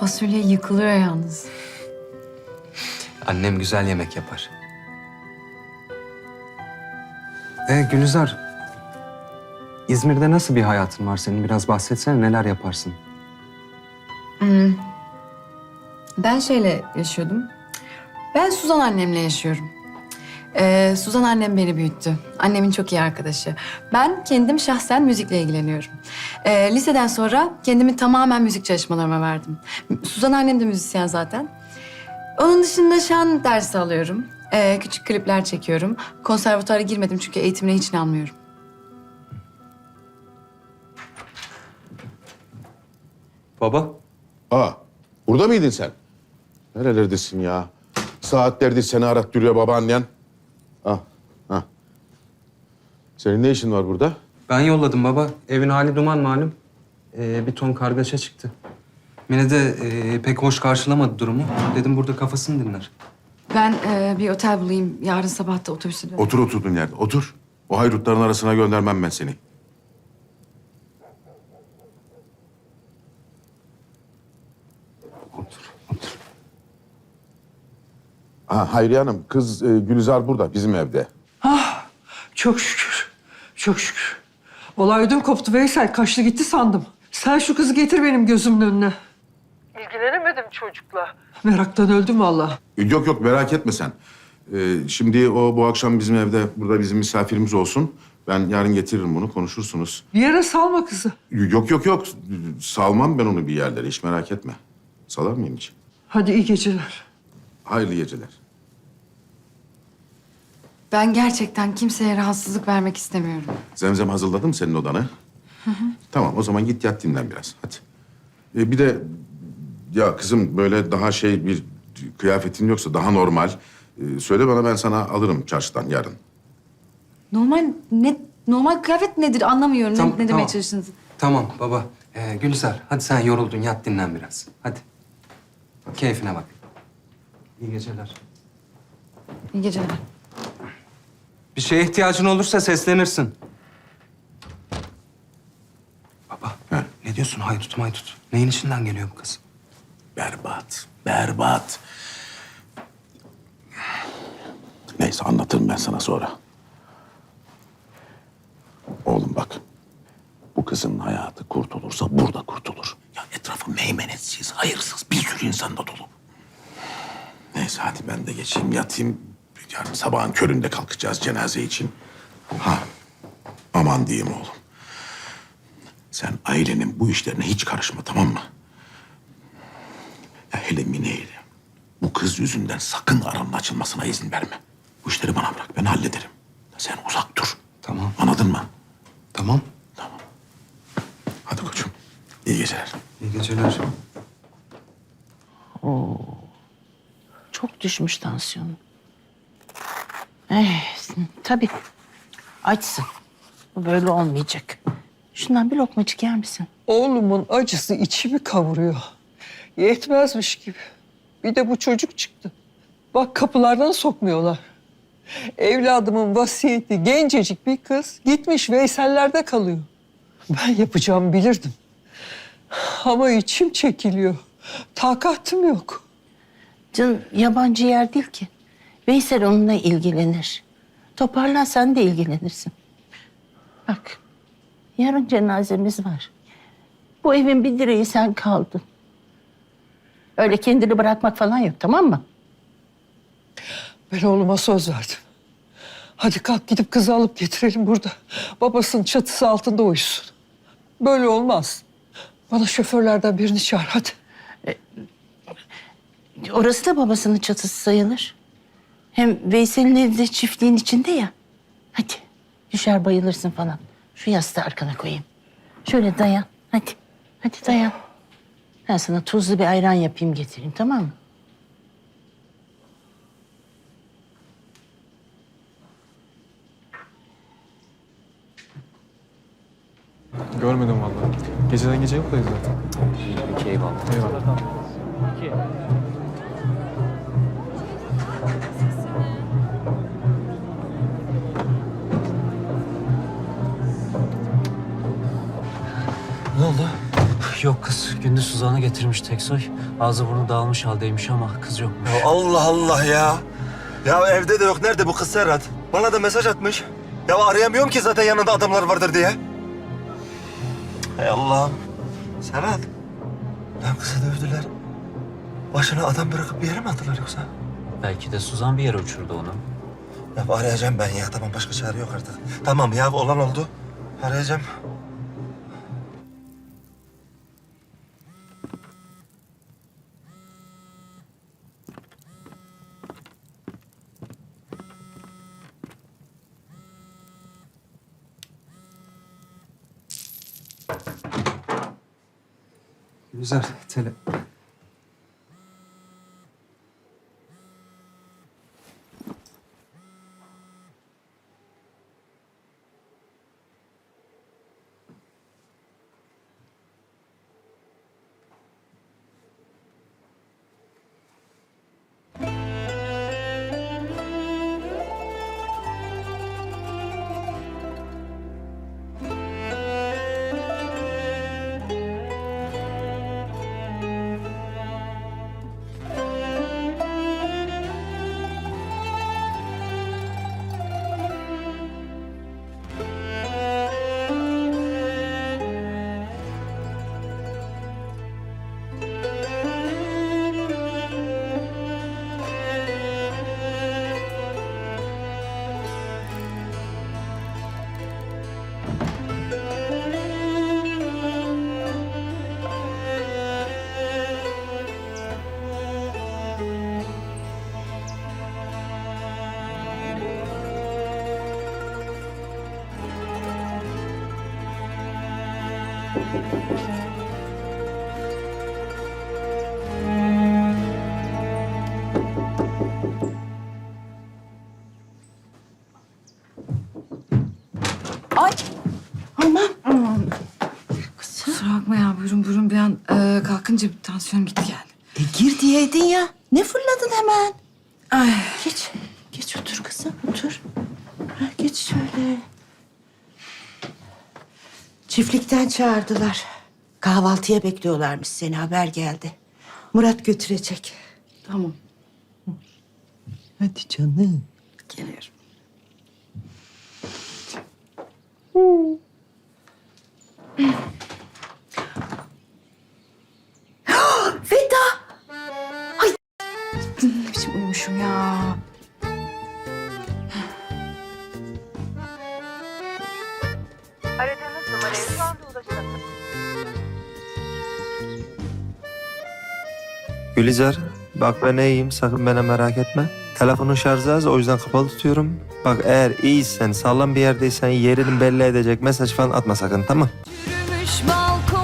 fasulye yıkılıyor yalnız. Annem güzel yemek yapar. E Gülizar, İzmir'de nasıl bir hayatın var senin? Biraz bahsetsene neler yaparsın? Ben şeyle yaşıyordum. Ben Suzan annemle yaşıyorum. Ee, Suzan annem beni büyüttü. Annemin çok iyi arkadaşı. Ben kendim şahsen müzikle ilgileniyorum. Ee, liseden sonra kendimi tamamen müzik çalışmalarıma verdim. Suzan annem de müzisyen zaten. Onun dışında şan dersi alıyorum. Ee, küçük klipler çekiyorum. Konservatuara girmedim çünkü eğitimine hiç inanmıyorum. Baba? Aa, burada mıydın sen? Nerelerdesin ya? Saatlerdir seni arattırıyor babaannen. Ah, ah. Senin ne işin var burada? Ben yolladım baba. Evin hali duman malum. Ee, bir ton kargaşa çıktı. Mine de e, pek hoş karşılamadı durumu. Dedim burada kafasını dinler. Ben e, bir otel bulayım. Yarın sabah da otobüsü dön. Otur oturduğun yerde, otur. O hayrutların arasına göndermem ben seni. Otur, otur. Ha, Hayriye Hanım, kız e, Gülizar burada, bizim evde. Ah, çok şükür. Çok şükür. Olay ödüm koptu Veysel. Kaçtı gitti sandım. Sen şu kızı getir benim gözümün önüne. İlgilenemedim çocukla. Meraktan öldüm vallahi. Yok yok, merak etme sen. Ee, şimdi o bu akşam bizim evde, burada bizim misafirimiz olsun. Ben yarın getiririm bunu, konuşursunuz. Bir yere salma kızı. Yok yok yok, salmam ben onu bir yerlere, hiç merak etme. Salar mıyım hiç? Hadi iyi geceler. Hayırlı geceler. Ben gerçekten kimseye rahatsızlık vermek istemiyorum. Zemzem hazırladım senin odanı. Tamam o zaman git yat dinlen biraz hadi. Ee, bir de ya kızım böyle daha şey bir kıyafetin yoksa daha normal. ee, söyle bana ben sana alırım çarşıdan yarın. Normal ne normal kıyafet nedir anlamıyorum. Ne- Tamam, ne, demeye tamam. çalıştınız? Tamam baba. Ee, Gülizar hadi sen yoruldun yat dinlen biraz. Hadi. Keyfine bak. İyi geceler. İyi geceler. Bir şeye ihtiyacın olursa seslenirsin. Baba He. ne diyorsun haydut maydut? Neyin içinden geliyor bu kız? Berbat, berbat. Neyse anlatırım ben sana sonra. Oğlum bak. Bu kızın hayatı kurtulursa burada kurtulur. Ya etrafı meymenetsiz, hayırsız bir sürü insan da dolu. Neyse hadi ben de geçeyim yatayım. Yarın sabahın köründe kalkacağız cenaze için. Ha aman diyeyim oğlum. Sen ailenin bu işlerine hiç karışma tamam mı? Ya hele Mine'yle bu kız yüzünden sakın aranın açılmasına izin verme. Bu işleri bana bırak, ben hallederim. Sen uzak dur. Tamam. Anladın mı? Tamam. Hadi koçum. İyi geceler. İyi geceler. Çok düşmüş tansiyonu. Evet, tabii. Açsın. Bu böyle olmayacak. Şundan bir lokmacık yer misin? Oğlumun acısı içimi kavuruyor. Yetmezmiş gibi. Bir de bu çocuk çıktı. Bak kapılardan sokmuyorlar. Evladımın vasiyeti gencecik bir kız gitmiş Veysel'lerde kalıyor. Ben yapacağımı bilirdim. Ama içim çekiliyor. Takatim yok. Canım yabancı yer değil ki. Veysel onunla ilgilenir. Toparlan sen de ilgilenirsin. Bak, yarın cenazemiz var. Bu evin bir direği sen kaldın. Öyle kendini bırakmak falan yok, tamam mı? Ben oğluma söz verdim. Hadi kalk gidip kızı alıp getirelim burada. Babasının çatısı altında uyusun. Böyle olmaz. Bana şoförlerden birini çağır hadi. Orası da babasının çatısı sayılır. Hem Veysel'in evi de çiftliğin içinde ya. Hadi düşer bayılırsın falan. Şu yastığı arkana koyayım. Şöyle dayan. Hadi. Hadi dayan. Ben sana tuzlu bir ayran yapayım getireyim tamam mı? Görmedim vallahi. Geceden gece yoktayız zaten. Peki eyvallah. Eyvallah. Ne oldu? Yok kız. Gündüz Suzan'ı getirmiş Teksoy. Ağzı burnu dağılmış haldeymiş ama kız yokmuş. Ya Allah Allah ya. Ya evde de yok. Nerede bu kız Serhat? Bana da mesaj atmış. Ya arayamıyorum ki zaten yanında adamlar vardır diye. Hay Allah'ım. Serhat. Lan kızı dövdüler. Başına adam bırakıp bir yere mi attılar yoksa? Belki de Suzan bir yere uçurdu onu. Ya arayacağım ben ya. Tamam başka çare yok artık. Tamam ya olan oldu. Arayacağım. Güzel. Tele. Kusura bakma ya buyurun buyurun bir an e, kalkınca bir tansiyonum gitti yani. E gir diyeydin ya. Ne fırladın hemen? Ay. Geç. Geç otur kızım otur. Ha, geç şöyle. Çiftlikten çağırdılar. Kahvaltıya bekliyorlarmış seni haber geldi. Murat götürecek. Tamam Hadi canım. geliyorum. Veda. Gülizar, bak ben iyiyim. Sakın bana merak etme. Telefonun şarjı az, o yüzden kapalı tutuyorum. Bak eğer iyiysen, sağlam bir yerdeysen yerini belli edecek mesaj falan atma sakın, tamam? Yürümüş balkon